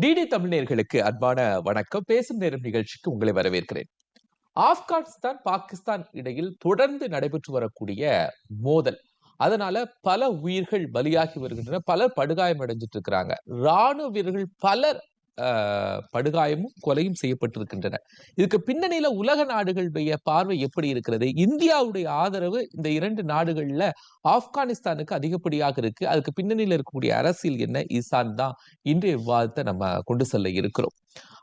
DD தமிழர்களுக்கு அன்பான வணக்கம். பேசும் நேரம் நிகழ்ச்சிக்கு உங்களை வரவேற்கிறேன். ஆப்கானிஸ்தான் பாகிஸ்தான் இடையில் தொடர்ந்து நடைபெற்று வரக்கூடிய மோதல். அதனால பல உயிர்கள் பலியாகி வருகின்றன பலர் படுகாயம் அடைஞ்சிட்டு இருக்கிறாங்க. ராணுவ வீரர்கள் பலர் படுகாயமும் கொலையும் செய்யப்பட்டிருக்கின்றன. இதுக்கு பின்னணியில உலக நாடுகளுடைய பார்வை எப்படி இருக்கிறது? இந்தியாவுடைய ஆதரவு இந்த இரண்டு நாடுகள்ல ஆப்கானிஸ்தானுக்கு அதிகப்படியாக இருக்கு. அதுக்கு பின்னணியில இருக்கக்கூடிய அரசியல் என்ன? ஈசான் தான். இன்றைய விவாதத்தை நம்ம கொண்டு செல்ல இருக்கிறோம்.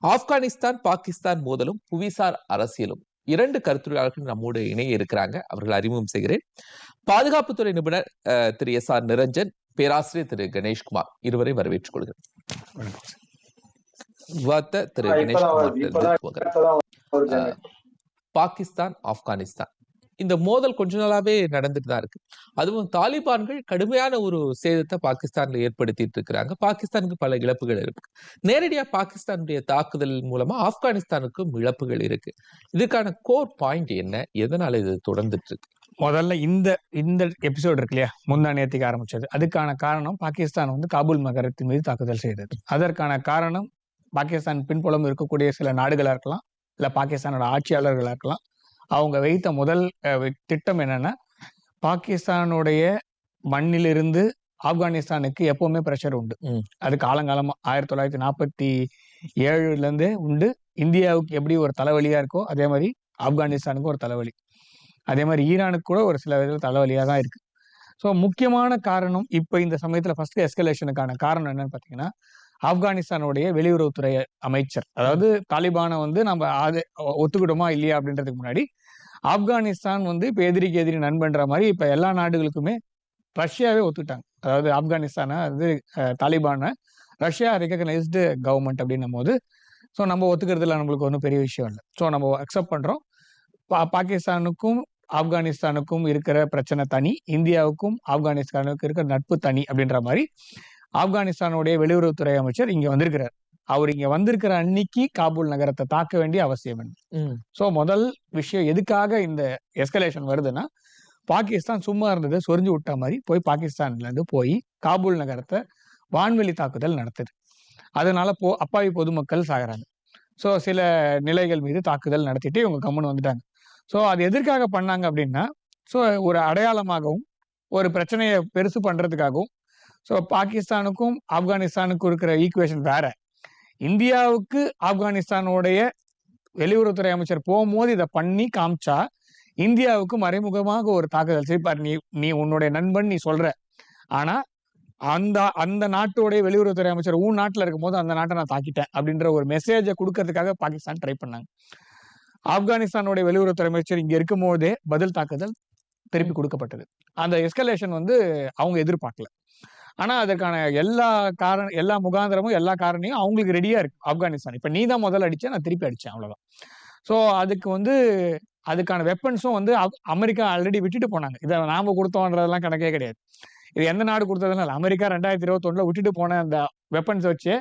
ஆப்கானிஸ்தான் பாகிஸ்தான் மோதலும் புவிசார் அரசியலும் இரண்டு கருத்துரையாளர்கள் நம்மோடு இணைய இருக்கிறாங்க. அவர்கள் அறிமுகம் செய்கிறேன். பாதுகாப்புத்துறை நிபுணர் அஹ், திரு எஸ் ஆர் நிரஞ்சன் பேராசிரியர் திரு கணேஷ்குமார். இருவரை வரவேற்றுக் கொள்கிறேன். இப்பதான் வருது அஹ், பாகிஸ்தான் ஆப்கானிஸ்தான். இந்த மோதல் கொஞ்ச நாளாவே நடந்துட்டு தான் இருக்கு. அதுவும் தாலிபான்கள் கடுமையான ஒரு சேதத்தை பாகிஸ்தான்ல ஏற்படுத்திட்டு இருக்கிறாங்க. பாகிஸ்தானுக்கு பல இழப்புகள் இருக்கு. நேரடியா பாகிஸ்தானுடைய தாக்குதல் மூலமா ஆப்கானிஸ்தானுக்கும் இழப்புகள் இருக்கு. இதுக்கான கோர் பாயிண்ட் என்ன? எதனால இது தொடர்ந்துட்டு இருக்கு? முதல்ல இந்த இந்த எபிசோடு இருக்கு இல்லையா? முந்தா நேரத்துக்கு ஆரம்பிச்சது. அதுக்கான காரணம் பாகிஸ்தான் வந்து காபூல் நகரத்தின் மீது தாக்குதல் செய்தது. அதற்கான காரணம் பாகிஸ்தான் பின்புலம் இருக்கக்கூடிய சில நாடுகளா இருக்கலாம் இல்ல பாகிஸ்தானோட ஆட்சியாளர்களா இருக்கலாம் அவங்க வைத்த முதல் திட்டம் என்னன்னா பாகிஸ்தானுடைய மண்ணிலிருந்து ஆப்கானிஸ்தானுக்கு எப்பவுமே பிரஷர் உண்டு. அது காலங்காலமா ஆயிரத்தி தொள்ளாயிரத்தி நாற்பத்தி ஏழுல இருந்தே உண்டு. இந்தியாவுக்கு எப்படி ஒரு தலைவலியா இருக்கோ அதே மாதிரி ஆப்கானிஸ்தானுக்கு ஒரு தலைவலி. அதே மாதிரி ஈரானுக்கு கூட ஒரு சில விதத்தில் தலைவலியாக தான் இருக்கு. ஸோ முக்கியமான காரணம் இப்போ இந்த சமயத்தில் ஃபர்ஸ்ட் எஸ்கலேஷனுக்கான காரணம் என்னன்னு பார்த்தீங்கன்னா ஆப்கானிஸ்தானுடைய வெளியுறவுத்துறை அமைச்சர். அதாவது தாலிபானை வந்து நம்ம அது ஒத்துக்கிட்டோமா இல்லையா அப்படின்றதுக்கு முன்னாடி ஆப்கானிஸ்தான் வந்து இப்போ எதிரிக்கு எதிரி நண்பன்ற மாதிரி இப்போ எல்லா நாடுகளுக்குமே ரஷ்யாவே ஒத்துக்கிட்டாங்க. அதாவது ஆப்கானிஸ்தானை வந்து தாலிபானை ரஷ்யா ரெகக்னைஸ்டு கவர்மெண்ட் அப்படின்னும் போது ஸோ நம்ம ஒத்துக்கிறதுல நம்மளுக்கு ஒன்றும் பெரிய விஷயம் இல்லை. ஸோ நம்ம அக்செப்ட் பண்ணுறோம் பா பாகிஸ்தானுக்கும் ஆப்கானிஸ்தானுக்கும் இருக்கிற பிரச்சனை தனி இந்தியாவுக்கும் ஆப்கானிஸ்தானுக்கும் இருக்கிற நட்பு தனி அப்படின்ற மாதிரி ஆப்கானிஸ்தானுடைய வெளியுறவுத்துறை அமைச்சர் இங்க வந்திருக்கிறார். அவர் இங்க வந்திருக்கிற அன்னைக்கு காபூல் நகரத்தை தாக்க வேண்டிய அவசியம் என்ன? ஸோ முதல் விஷயம் எதுக்காக இந்த எஸ்கலேஷன் வருதுன்னா பாகிஸ்தான் சும்மா இருந்ததை சொரிஞ்சு விட்ட மாதிரி போய் பாகிஸ்தான்ல இருந்து போய் காபூல் நகரத்தை வான்வெளி தாக்குதல் நடத்துது. அதனால போ அப்பாவி பொதுமக்கள் சாகுறாங்க. ஸோ சில நிலைகள் மீது தாக்குதல் நடத்திட்டு இவங்க கம்முன்னு வந்துட்டாங்க. ஸோ அது எதற்காக பண்ணாங்க அப்படின்னா ஸோ ஒரு அடையாளமாகவும் ஒரு பிரச்சனையை பெருசு பண்றதுக்காகவும் ஸோ பாகிஸ்தானுக்கும் ஆப்கானிஸ்தானுக்கும் இருக்கிற ஈக்குவேஷன் வேற. இந்தியாவுக்கு ஆப்கானிஸ்தானுடைய வெளியுறவுத்துறை அமைச்சர் போகும்போது இதை பண்ணி காமிச்சா இந்தியாவுக்கு மறைமுகமாக ஒரு தாக்குதல். சரி பாரு நீ நீ உன்னுடைய நண்பன் நீ சொல்ற. ஆனா அந்த அந்த நாட்டுடைய வெளியுறவுத்துறை அமைச்சர் உன் நாட்டுல இருக்கும்போது அந்த நாட்டை நான் தாக்கிட்டேன் அப்படின்ற ஒரு மெசேஜை கொடுக்கறதுக்காக பாகிஸ்தான் ட்ரை பண்ணாங்க. ஆப்கானிஸ்தானுடைய வெளியுறவுத்துறை அமைச்சர் இங்க இருக்கும் போதே பதில் தாக்குதல் திருப்பி கொடுக்கப்பட்டது. அந்த எஸ்கலேஷன் வந்து அவங்க எதிர்பார்க்கல. ஆனா அதற்கான எல்லா காரண எல்லா முகாந்திரமும் எல்லா காரணியும் அவங்களுக்கு ரெடியா இருக்கு. ஆப்கானிஸ்தான். இப்ப நீ தான் முதல்ல அடிச்ச நான் திருப்பி அடிச்சேன் அவ்வளவுதான். ஸோ அதுக்கு வந்து அதுக்கான வெப்பன்ஸும் வந்து அப்- அமெரிக்கா ஆல்ரெடி விட்டுட்டு போனாங்க. இதை நாம கொடுத்தோன்றதெல்லாம் கணக்கே கிடையாது. இது எந்த நாடு கொடுத்ததுனால அமெரிக்கா ரெண்டாயிரத்தி இருபத்தொன்னுல விட்டுட்டு போன அந்த வெப்பன்ஸ் வச்சு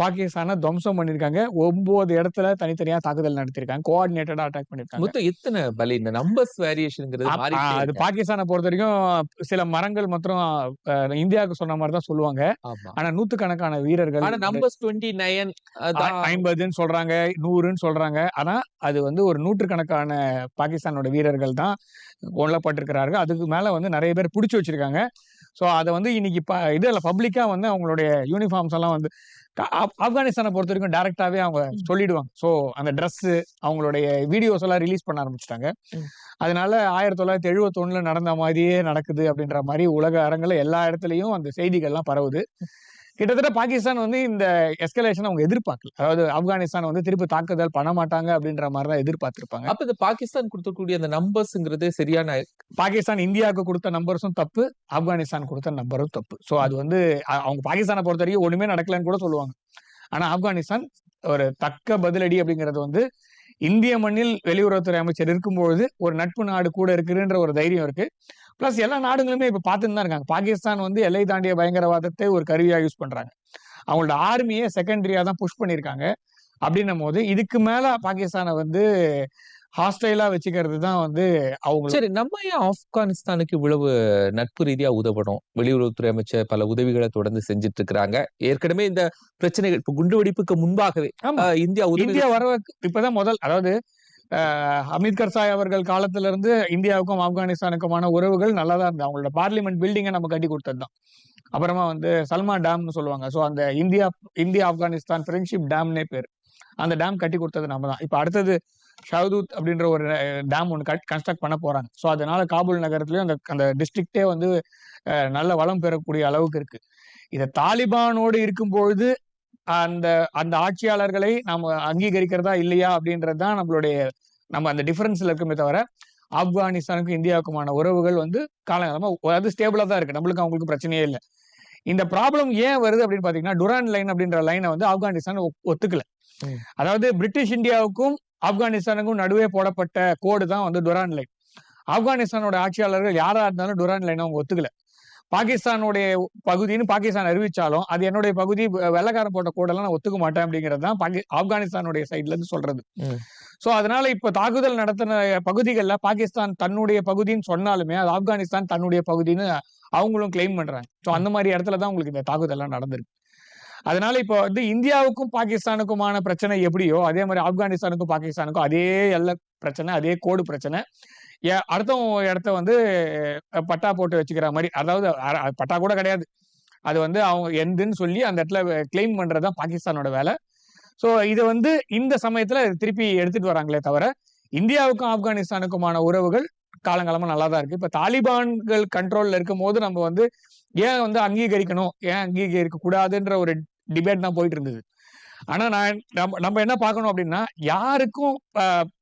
பாகிஸ்தானை துவம்சம் பண்ணிருக்காங்க. ஒன்பது இடத்துல தனித்தனியா தாக்குதல் நடத்திருக்காங்க. கோஆர்டினேட்டடா அட்டாக் பண்ணிருக்காங்க. மொத்தம் எத்தனை பலி? இந்த நம்பர்ஸ் வேரியேஷன்ங்கிறது அது. பாகிஸ்தானை பொறுத்த வரைக்கும் சில மரங்கள் மற்றும் இந்தியாவுக்கு சொன்ன மாதிரி தான் சொல்லுவாங்க. ஆனா நூத்துக்கணக்கான வீரர்கள் ஆனா நம்பர்ஸ் டுவெண்ட்டி நைன் ஐம்பதுன்னு சொல்றாங்க நூறுன்னு சொல்றாங்க. ஆனா அது வந்து ஒரு நூற்றுக்கணக்கான பாகிஸ்தானோட வீரர்கள் தான் கொல்லப்பட்டிருக்கிறார்கள். அதுக்கு மேல வந்து நிறைய பேர் பிடிச்சி வச்சிருக்காங்க. ஸோ அதை வந்து இன்னைக்கு ப இதில் பப்ளிக்கா வந்து அவங்களுடைய யூனிஃபார்ம்ஸ் எல்லாம் வந்து ஆப்கானிஸ்தானை பொறுத்த வரைக்கும் டேரக்டாவே அவங்க சொல்லிடுவாங்க. ஸோ அந்த Dress அவங்களுடைய வீடியோஸ் எல்லாம் ரிலீஸ் பண்ண ஆரம்பிச்சிட்டாங்க. அதனால ஆயிரத்தி தொள்ளாயிரத்தி எழுபத்தொன்னுல நடந்த மாதிரியே நடக்குது அப்படின்ற மாதிரி உலக அரங்குல எல்லா இடத்துலயும் அந்த செய்திகள்லாம் பரவுது. கிட்டத்தட்ட பாகிஸ்தான் வந்து இந்த எஸ்கலேஷன் அவங்க எதிர்பார்க்கல. அதாவது ஆப்கானிஸ்தான் வந்து திருப்பி தாக்குதல் பண்ண மாட்டாங்க அப்படின்ற மாதிரி தான் எதிர்பார்த்திருப்பாங்க. அப்ப இந்த பாகிஸ்தான் கொடுக்கக்கூடிய அந்த நம்பர்ஸ்ங்கிறது சரியான பாகிஸ்தான் இந்தியாவுக்கு கொடுத்த நம்பர்ஸும் தப்பு ஆப்கானிஸ்தான் கொடுத்த நம்பரும் தப்பு. ஸோ அது வந்து அவங்க பாகிஸ்தானை பொறுத்த வரைக்கும் ஒண்ணுமே நடக்கலன்னு கூட சொல்லுவாங்க. ஆனா ஆப்கானிஸ்தான் ஒரு தக்க பதிலடி அப்படிங்கிறது வந்து இந்திய மண்ணில் வெளியுறவுத்துறை அமைச்சர் இருக்கும்பொழுது ஒரு நட்பு நாடு கூட இருக்குன்ற ஒரு தைரியம் இருக்கு. பிளஸ் எல்லா நாடுகளுமே இப்ப பார்த்துட்டு தான் இருக்காங்க. பாகிஸ்தான் வந்து எல்லை தாண்டிய பயங்கரவாதத்தை ஒரு கருவியா யூஸ் பண்றாங்க. அவங்களோட ஆர்மியை செகண்டரியா தான் புஷ் பண்ணியிருக்காங்க. அப்படின்னும் போது இதுக்கு மேல பாகிஸ்தானை வந்து ஹாஸ்டைலா வச்சுக்கிறது தான் வந்து அவங்க சரி நம்ம ஏன் ஆப்கானிஸ்தானுக்கு இவ்வளவு நட்பு ரீதியா உதவணும்? வெளியுறவுத்துறை அமைச்சர் பல உதவிகளை தொடர்ந்து செஞ்சுட்டு இருக்கிறாங்க ஏற்கனவே இந்த பிரச்சனைகள் இப்ப குண்டு வெடிப்புக்கு முன்பாகவே இந்தியா உதவி இந்தியா வர இப்பதான் முதல் அதாவது அஹ், அமித் கர்சாய் அவர்கள் காலத்திலிருந்து இந்தியாவுக்கும் ஆப்கானிஸ்தானுக்குமான உறவுகள் நல்லா தான் இருந்தது. அவங்களோட பார்லிமெண்ட் பில்டிங்கை நம்ம கட்டி கொடுத்தது தான் அப்புறமா வந்து சல்மா டேம்னு சொல்லுவாங்க. ஸோ அந்த இந்தியா இந்தியா ஆப்கானிஸ்தான் ஃப்ரெண்ட்ஷிப் டேம்னே பேர். அந்த டேம் கட்டி கொடுத்தது நம்ம தான் இப்போ அடுத்தது ஷவுதூத் அப்படின்ற ஒரு டேம் ஒன்று கட் கன்ஸ்ட்ரக்ட் பண்ண போகிறாங்க ஸோ அதனால காபூல் நகரத்துலேயும் அந்த அந்த டிஸ்ட்ரிக்டே வந்து நல்ல வளம் பெறக்கூடிய அளவுக்கு இருக்கு. இதை தாலிபானோடு இருக்கும்பொழுது அந்த அந்த ஆட்சியாளர்களை நாம அங்கீகரிக்கிறதா இல்லையா அப்படின்றது தான் நம்மளுடைய நம்ம அந்த டிஃபரன்ஸ்ல இருக்குமே தவிர ஆப்கானிஸ்தானுக்கும் இந்தியாவுக்குமான உறவுகள் வந்து காலங்காலமா அது ஸ்டேபிளா தான் இருக்கு. நம்மளுக்கு அவங்களுக்கு பிரச்சனையே இல்லை. இந்த ப்ராப்ளம் ஏன் வருது அப்படின்னு பாத்தீங்கன்னா டுரான் லைன் அப்படின்ற லைனை வந்து ஆப்கானிஸ்தான் ஒத்துக்கல. அதாவது பிரிட்டிஷ் இந்தியாவுக்கும் ஆப்கானிஸ்தானுக்கும் நடுவே போடப்பட்ட கோடு தான் வந்து டுரான் லைன் ஆப்கானிஸ்தானோட ஆட்சியாளர்கள் யாரா இருந்தாலும் டுரான் லைனை அவங்க ஒத்துக்கல. பாகிஸ்தானுடைய பகுதின்னு பாகிஸ்தான் அறிவிச்சாலும் அது என்னுடைய பகுதி வெள்ளைக்காரன் போட்ட கோடெல்லாம் நான் ஒத்துக்க மாட்டேன் அப்படிங்கிறது தான் பாகி ஆப்கானிஸ்தானுடைய சைட்ல இருந்து சொல்றது. சோ அதனால இப்ப தாக்குதல் நடத்தின பகுதிகளில் பாகிஸ்தான் தன்னுடைய பகுதின்னு சொன்னாலுமே அது ஆப்கானிஸ்தான் தன்னுடைய பகுதின்னு அவங்களும் கிளைம் பண்றாங்க. சோ அந்த மாதிரி இடத்துல தான் உங்களுக்கு இந்த தாக்குதல்லாம் நடந்திருக்கு. அதனால இப்போ வந்து இந்தியாவுக்கும் பாகிஸ்தானுக்குமான பிரச்சனை எப்படியோ அதே மாதிரி ஆப்கானிஸ்தானுக்கும் பாகிஸ்தானுக்கும் அதே எல்லை பிரச்சனை அதே கோடு பிரச்சனை. ஏ- அடுத்தவங்க இடத்த வந்து பட்டா போட்டு வச்சுக்கிற மாதிரி அதாவது பட்டா கூட கிடையாது. அது வந்து அவங்க எந்துன்னு சொல்லி அந்த இடத்துல கிளைம் பண்றதுதான் பாகிஸ்தானோட வேலை. ஸோ இதை வந்து இந்த சமயத்துல திருப்பி எடுத்துட்டு வராங்களே தவிர இந்தியாவுக்கும் ஆப்கானிஸ்தானுக்குமான உறவுகள் காலங்காலமா நல்லா தான் இருக்கு. இப்ப தாலிபான்கள் கண்ட்ரோல்ல இருக்கும் போது நம்ம வந்து ஏன் வந்து அங்கீகரிக்கணும்? ஏன் அங்கீகரிக்க கூடாதுன்ற ஒரு டிபேட் தான் போயிட்டு இருந்தது. ஆனா நான் நம்ம நம்ம என்ன பார்க்கணும் அப்படின்னா யாருக்கும்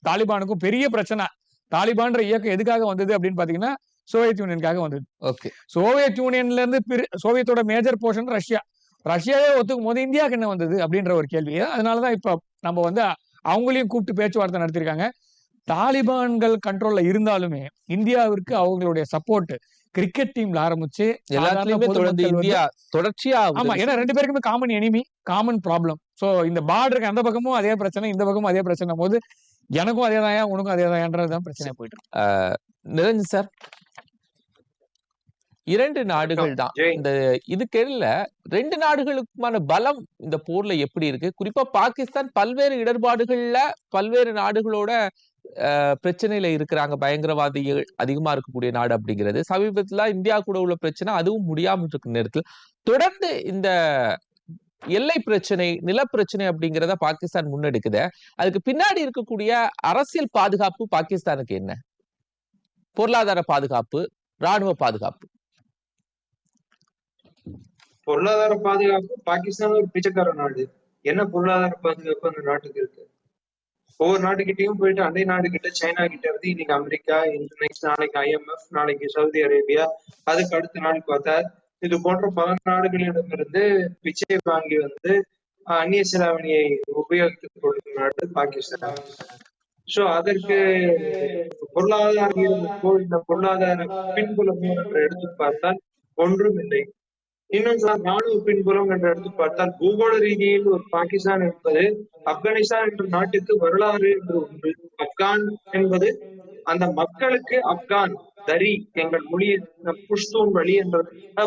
தாலிபானுக்கும் பெரிய பிரச்சனை தாலிபான்ற இயக்கம் எதுக்காக வந்தது அப்படின்னு பாத்தீங்கன்னா சோவியத் யூனியனுக்காக வந்தது. ஓகே. சோவியத் யூனியன்ல இருந்து சோவியத்தோட மேஜர் போர்ஷன் ரஷ்யா. ரஷ்யாவே ஒத்துக்கும் போது இந்தியாவுக்கு என்ன வந்தது அப்படின்ற ஒரு கேள்வி. அதனாலதான் இப்ப நம்ம வந்து அவங்களையும் கூப்பிட்டு பேச்சுவார்த்தை நடத்திருக்காங்க தாலிபான்கள் கண்ட்ரோல்ல இருந்தாலுமே இந்தியாவிற்கு அவங்களுடைய சப்போர்ட் கிரிக்கெட் டீம்ல ஆரம்பிச்சு இந்தியா தொடர்ச்சியா ஆமா ஏன்னா ரெண்டு பேருக்குமே common enemy common problem so இந்த பார்டருக்கு அந்த பக்கமும் அதே பிரச்சனை இந்த பக்கமும் அதே பிரச்சனை போது எனக்கும் அதே தான் உனக்கும் அதே தான் பிரச்சனை போயிட்டு இருக்கு. நிரஞ்சன் சார் இரண்டு நாடுகள் தான். இந்த இதுக்கெல்ல ரெண்டு நாடுகளுக்குமான பலம் இந்த போர்ல எப்படி இருக்கு? குறிப்பா பாகிஸ்தான் பல்வேறு இடர்பாடுகள்ல பல்வேறு நாடுகளோட பிரச்சனையில இருக்கிறாங்க. பயங்கரவாதிகள் அதிகமா இருக்கக்கூடிய நாடு அப்படிங்கிறது. சமீபத்துல இந்தியா கூட உள்ள பிரச்சனை அதுவும் முடியாம இருக்கிற நேரத்தில் தொடர்ந்து இந்த எல்லை பிரச்சனை நிலப்பிரச்சனை அப்படிங்கிறத பாகிஸ்தான் முன்னெடுக்குது. அதுக்கு பின்னாடி இருக்கக்கூடிய அரசியல் பாதுகாப்பு பாகிஸ்தானுக்கு என்ன? பொருளாதார பாதுகாப்பு ராணுவ பாதுகாப்பு. பொருளாதார பாதுகாப்பு பாகிஸ்தான் ஒரு பிச்சைக்கார நாடு. என்ன பொருளாதார பாதுகாப்பு அந்த நாட்டுக்கு இருக்கு? ஒவ்வொரு நாட்டுக்கிட்டையும் போயிட்டு அண்டை நாடு கிட்ட சைனா கிட்ட இருந்து இன்னைக்கு அமெரிக்கா நெக்ஸ்ட் நாளைக்கு ஐஎம்எஃப் நாளைக்கு சவுதி அரேபியா அதுக்கு அடுத்த நாள் பார்த்தா இது போன்ற பல நாடுகளிடமிருந்து பிச்சை வாங்கி வந்து அந்நிய செலாவணியை உபயோகித்துக் கொள்ளும் நாடு பாகிஸ்தான். சோ அதற்கு பொருளாதார இந்த பொருளாதார பின்புலமோ என்று எடுத்து பார்த்தால் ஒன்றும் இல்லை இன்னும் ராணுவ பின்புலம் என்று எடுத்து பார்த்தால் பூகோள ரீதியில் ஒரு பாகிஸ்தான் என்பது ஆப்கானிஸ்தான் என்ற நாட்டுக்கு வரலாறு என்று ஒன்று. ஆப்கான் என்பது அந்த மக்களுக்கு ஆப்கான் தரி எங்கள் மொழியில் புஷ்தூன் வழி என்ற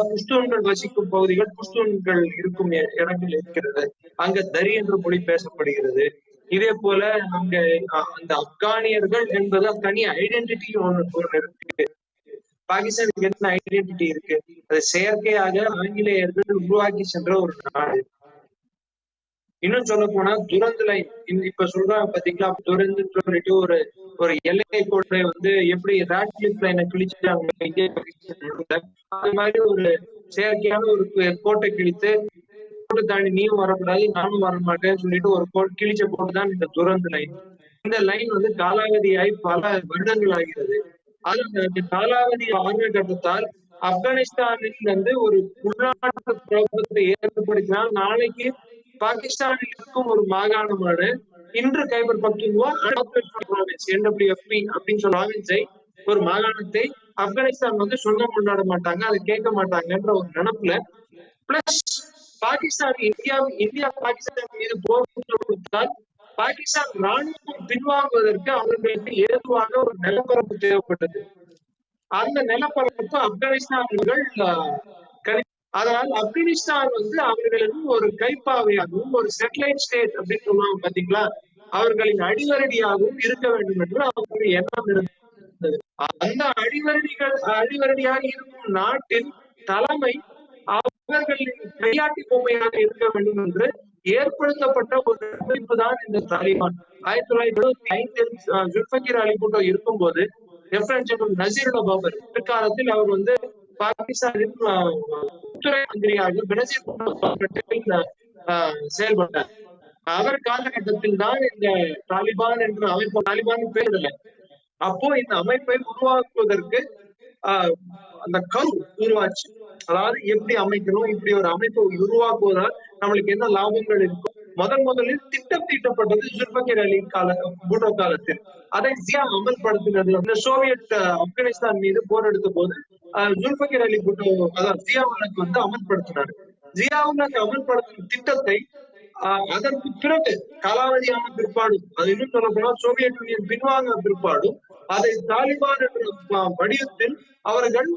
புஷ்தூன்கள் வசிக்கும் பகுதிகள் புஷ்தூன்கள் இருக்கும் இடங்கள் இருக்கிறது. அங்க தரி என்ற மொழி பேசப்படுகிறது. இதே போல அங்க அந்த ஆப்கானியர்கள் என்பது தனி ஐடென்டிட்டி ஒன்று ஒன்று இருக்கு. பாகிஸ்தானுக்கு என்ன ஐடென்டிட்டி இருக்கு? அது செயற்கையாக ஆங்கிலேயர்கள் உருவாக்கி சென்ற ஒரு நாடு. இன்னும் சொல்ல போனா துரந்து லைன் இப்ப சொல்றாங்க பாத்தீங்களா துரந்து சொல்லிட்டு ஒரு ஒரு எல்லை கோட்டை வந்து எப்படி ராட்லிப் லைனை கிழிச்சாங்க இந்திய பாகிஸ்தான் அது மாதிரி ஒரு செயற்கையான ஒரு கோட்டை கிழித்து கோட்டை தாண்டி நீயும் வரக்கூடாது நானும் வர மாட்டேன்னு சொல்லிட்டு ஒரு கோ கிழிச்ச போட்டு தான் இந்த துரந்து லைன். இந்த லைன் வந்து காலாவதியாய் பல வருடங்கள் ஆகிறது. அது அந்த அந்த காலாவதி ஆர்வ கட்டத்தால் ஆப்கானிஸ்தானில் வந்து ஒரு உள்நாட்டு குழப்பத்தை ஏற்படுத்தினால் நாளைக்கு பாகிஸ்தானில் இருக்கும் ஒரு மாகாணமான இன்று கைபர் பக்துன்வா என்டபிள்யூஎஃப்பி அப்படின்னு ஒரு மாகாணத்தை ஆப்கானிஸ்தான் வந்து சொந்தம் கொண்டாட மாட்டாங்க அதை கேட்க மாட்டாங்கன்ற ஒரு நினைப்புல plus Pakistan India India Pakistan மீது போர் கொடுத்தால் பாகிஸ்தான் ராணுவம் பின்வாங்குவதற்கு அவர்களுக்கு ஏதுவாக ஒரு நிலப்பரப்பு தேவைப்பட்டது. அந்த நிலப்பரப்பு ஆப்கானிஸ்தான்கள் அதனால் ஆப்கானிஸ்தான் வந்து அவர்களுக்கு ஒரு கைப்பாவையாகவும் ஒரு சேட்டலைட் ஸ்டேட் அப்படின்னு சொல்லுவாங்க பாத்தீங்களா அவர்களின் அடிவரடியாகவும் இருக்க வேண்டும் என்று அவர்களுடைய எண்ணம் இருந்தது. அந்த அடிவரடிகள் அடிவரடியாக இருக்கும் நாட்டின் தலைமை அவர்களின் கையாட்டி பொம்மையாக இருக்க வேண்டும் என்று ஏற்படுத்தப்பட்ட ஒரு அமைப்பு தான் இந்த தாலிபான். ஆயிரத்தி தொள்ளாயிரத்தி எழுபத்தி ஐந்தில் அஹ், அலி கூட்டம் இருக்கும்போது லெப்டினன்ட் ஜெனரல் பாபர் பிற்காலத்தில் அவர் வந்து பாகிஸ்தானின் உள்துறை மந்திரியாக பெனசீர் காலகட்டத்தில் செயல்பட்டார். அவர் காலகட்டத்தில் தான் இந்த தாலிபான் என்ற அமைப்பு தாலிபான் பேரிடல அப்போ இந்த அமைப்பை உருவாக்குவதற்கு அந்த கரு உருவாச்சு. அதாவது எப்படி அமைக்கணும் இப்படி ஒரு அமைப்பை உருவாக்குவதால் நம்மளுக்கு என்ன லாபங்கள் இருக்கும்? முதன் முதலில் திட்டம் தீட்டப்பட்டது ஜுல்பகிர் அலி கால பூட்டோ காலத்தில். அதை ஜியா அமல்படுத்தினது. இந்த சோவியத் ஆப்கானிஸ்தான் மீது போர் எடுத்த போது ஜுல்பகிர் அலி பூட்டோ அதாவது ஜியாவுலக் வந்து அமல்படுத்தினார். ஜியாவுலக் அமல்படுத்தும் திட்டத்தை அதற்கு பிறகு காலாவதியான பிற்பாடும் அது இன்னும் சொல்ல போனா சோவியத் யூனியன் பின்வாங்க பிற்பாடும் அதை தாலிபான் என்ற வடிவத்தில் அவர்கள்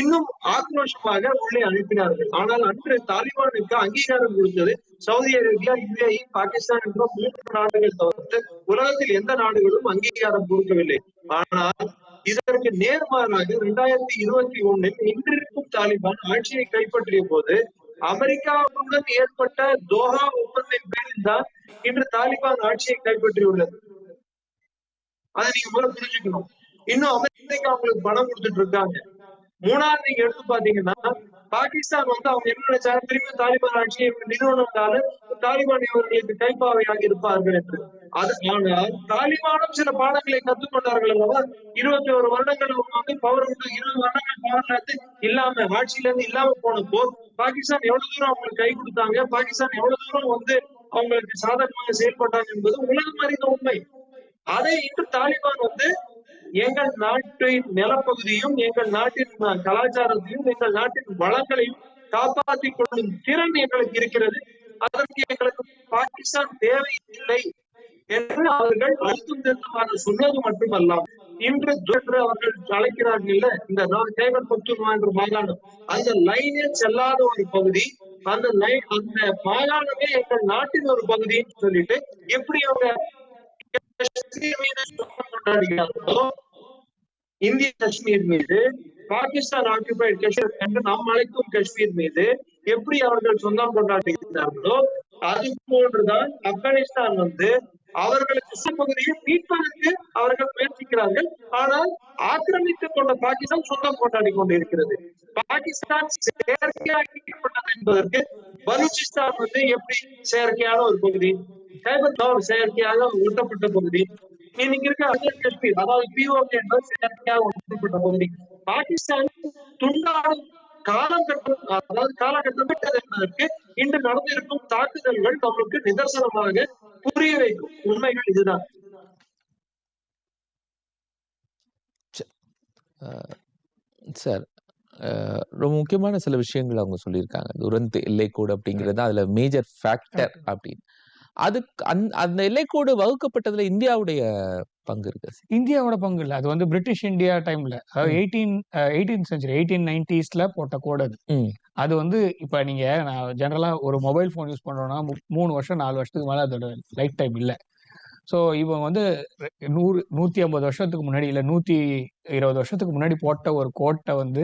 இன்னும் ஆக்ரோஷமாக உள்ளே அனுப்பினார்கள். ஆனால் அன்று தாலிபானுக்கு அங்கீகாரம் கொடுத்தது சவுதி அரேபியா யுஏஇ பாகிஸ்தான் என்ற மூன்று நாடுகள் தவிர்த்து உலகத்தில் எந்த நாடுகளும் அங்கீகாரம் கொடுக்கவில்லை. ஆனால் இதற்கு நேர்மாறாக இரண்டாயிரத்தி இருபத்தி ஒண்ணில் இன்றிருக்கும் தாலிபான் ஆட்சியை கைப்பற்றிய போது அமெரிக்காவுடன் ஏற்பட்ட தோஹா ஒப்பந்தத்தின் பேரில் தான் இன்று தாலிபான் ஆட்சியை கைப்பற்றியுள்ளது. அதை நீங்க முதல்ல புரிஞ்சுக்கணும். இன்னும் அமெரிக்கா அவங்களுக்கு பணம் கொடுத்துட்டு இருக்காங்க. மூணாவது நீங்க எடுத்து பாத்தீங்கன்னா பாகிஸ்தான் வந்து அவங்க என்ன நினைச்சாங்க திரும்பி தாலிபான் ஆட்சியை நிறுவனத்தால தாலிபான் இவர்களுக்கு கைப்பாவையாக இருப்பார்கள் என்று. அது ஆனால் தாலிபானும் சில பாடங்களை கற்றுக்கொண்டார்கள் அல்லவா? இருபத்தி ஒரு வருடங்கள் வந்து பவர் இருபது வருடங்கள் பவர்ல இருந்து இல்லாம ஆட்சியில இருந்து இல்லாம போனப்போ பாகிஸ்தான் எவ்வளவு தூரம் அவங்களுக்கு கை கொடுத்தாங்க? பாகிஸ்தான் எவ்வளவு தூரம் வந்து அவங்களுக்கு சாதகமாக செயல்பட்டாங்க என்பது உலகம் அறிந்த உண்மை. அதை இன்று தாலிபான் வந்து எங்கள் நாட்டின் நிலப்பகுதியும் எங்கள் நாட்டின் கலாச்சாரத்தையும் எங்கள் நாட்டின் வளங்களையும் காப்பாற்றிக் கொள்ளும் திறன் எங்களுக்கு இருக்கிறது. அதற்கு எங்களுக்கு பாகிஸ்தான் தேவையில்லை என்று அவர்கள் அழுத்தம் திருத்தமாக சொன்னது மட்டுமல்லாம் இன்று என்று அவர்கள் அழைக்கிறார்கள் இல்ல இந்த தேவர் பத்துமா என்ற மாகாணம் அந்த லைனே செல்லாத ஒரு பகுதி அந்த லைன் அந்த மாகாணமே எங்கள் நாட்டின் ஒரு பகுதின்னு சொல்லிட்டு எப்படி அவங்க காஷ்மீர் மீது யுத்தம் கொண்டாடுகிறார்களோ இந்திய காஷ்மீர் மீது பாகிஸ்தான் ஆக்கியபைட் காஷ்மீர் என்று நாம் அழைக்கும் காஷ்மீர் மீது எப்படி அவர்கள் சொந்தம் கொண்டாடுகிறார்களோ அது போன்றுதான் ஆப்கானிஸ்தான் வந்து அவர்களுக்கு சில பகுதியை மீட்பதற்கு அவர்கள் முயற்சிக்கிறார்கள். ஆனால் ஆக்கிரமித்துக் கொண்ட பாகிஸ்தான் சொந்தம் கொண்டாடி கொண்டிருக்கிறது. பாகிஸ்தான் செயற்கையாக்கப்பட்டது என்பதற்கு பலூச்சிஸ்தான் வந்து எப்படி செயற்கையான ஒரு பகுதி கைபர் ஒரு செயற்கையாக ஒட்டப்பட்ட பகுதி இன்னைக்கு இருக்க காஷ்மீர் அதாவது பிஓகே என்பது செயற்கையாக ஒட்டப்பட்ட பகுதி. பாகிஸ்தான் துண்டாடும் காலம் கட்டம் அதாவது காலகட்டம் விட்டது என்பதற்கு இன்று நடந்திருக்கும் தாக்குதல்கள் நம்மளுக்கு நிதர்சனமாக புரிய வைக்கும். உண்மைகள் இதுதான். சார் ரொம்ப முக்கியமான சில விஷயங்கள் அவங்க சொல்லியிருக்காங்க. துரந்த் எல்லைக்கோடு அப்படிங்கிறது அதுல மேஜர் ஃபேக்டர் அப்படின்னு. அதுக்கு அந்த அந்த எல்லைக்கோடு வகுக்கப்பட்டதுல இந்தியாவுடைய பங்கு இருக்கு. இந்தியாவோட பங்கு இல்லை அது வந்து பிரிட்டிஷ் இந்தியா டைம்ல அதாவது. எயிட்டீன் எயிட்டீன் செஞ்சுரி எயிட்டீன் நைன்டிஸ்ல போட்ட கோடு அது. அது வந்து இப்ப நீங்க நான் ஜெனரலா ஒரு மொபைல் ஃபோன் யூஸ் பண்றோம்னா மூணு வருஷம் நாலு வருஷத்துக்கு மேல அதோட லைஃப் டைம் இல்லை ஸோ இவன் வந்து நூறு நூத்தி ஐம்பது வருஷத்துக்கு முன்னாடி இல்ல நூத்தி இருபது வருஷத்துக்கு முன்னாடி போட்ட ஒரு கோட்டை வந்து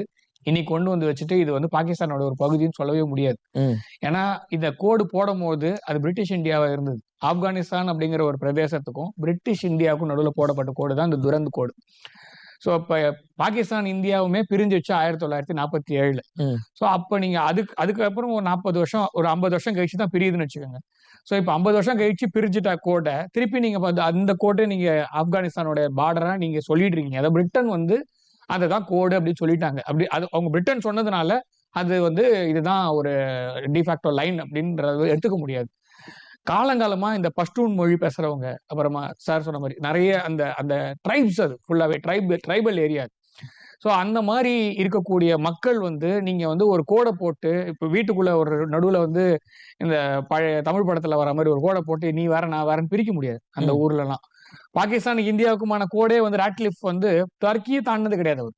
இன்னைக்கு கொண்டு வந்து வச்சுட்டு இது வந்து பாகிஸ்தானோட ஒரு பகுதின்னு சொல்லவே முடியாது. ஏன்னா இந்த கோடு போடும்போது அது பிரிட்டிஷ் இந்தியாவா இருந்தது. ஆப்கானிஸ்தான் அப்படிங்கிற ஒரு பிரதேசத்துக்கும் பிரிட்டிஷ் இந்தியாவுக்கும் நடுவில் போடப்பட்ட கோடு தான் இந்த துரந்த் கோடு. ஸோ இப்போ பாகிஸ்தான் இந்தியாவுமே பிரிஞ்சு வச்சு ஆயிரத்தி தொள்ளாயிரத்தி நாற்பத்தி ஏழுல. ஸோ அப்போ நீங்க அதுக்கு அதுக்கப்புறம் ஒரு நாற்பது வருஷம் ஒரு ஐம்பது வருஷம் கழிச்சு தான் பிரியுதுன்னு வச்சுக்கோங்க. ஸோ இப்போ ஐம்பது வருஷம் கழிச்சு பிரிஞ்சுட்டா கோட்டை திருப்பி நீங்க பார்த்து அந்த கோட்டை நீங்க ஆப்கானிஸ்தானோட பார்டரா நீங்க சொல்லிடுறீங்க அதாவது பிரிட்டன் வந்து அதுதான் கோடு அப்படின்னு சொல்லிட்டாங்க. அப்படி அது அவங்க பிரிட்டன் சொன்னதுனால அது வந்து இதுதான் ஒரு டிஃபாக்டோ லைன் அப்படின்றது எடுத்துக்க முடியாது. காலங்காலமா இந்த பஷ்டூன் மொழி பேசுறவங்க அப்புறமா சார் சொன்ன மாதிரி நிறைய அந்த அந்த ட்ரைப்ஸ் அது ஃபுல்லாவே ட்ரைப் ட்ரைபல் ஏரியா ஸோ அந்த மாதிரி இருக்கக்கூடிய மக்கள் வந்து நீங்க வந்து ஒரு கோடை போட்டு இப்போ வீட்டுக்குள்ள ஒரு நடுவுல வந்து இந்த பழைய தமிழ் படத்துல வர மாதிரி ஒரு கோடை போட்டு நீ வேற நான் வேறன்னு பிரிக்க முடியாது. அந்த ம். பாகிஸ்தானுக்கு இந்தியாவுக்குமான கோடே வந்து ராட்லிஃப் வந்து டர்க்கியே தாண்டினது கிடையாது அவர்.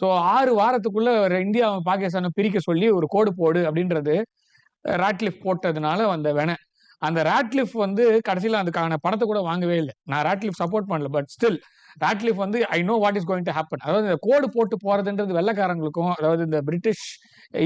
ஸோ ஆறு வாரத்துக்குள்ள இந்தியா பாகிஸ்தானை பிரிக்க சொல்லி ஒரு கோடு போடு அப்படின்றது ராட்லிஃப் போட்டதுனால வந்த வென அந்த ராட்லிஃப் வந்து கடைசியில் அதுக்கான பணத்தை கூட வாங்கவே இல்லை. நான் ராட்லிஃப் சப்போர்ட் பண்ணல பட் ஸ்டில் ராட்லிஃப் வந்து I know what is going to happen அதாவது இந்த கோடு போட்டு போறதுன்றது வெள்ளக்காரங்களுக்கும் அதாவது இந்த British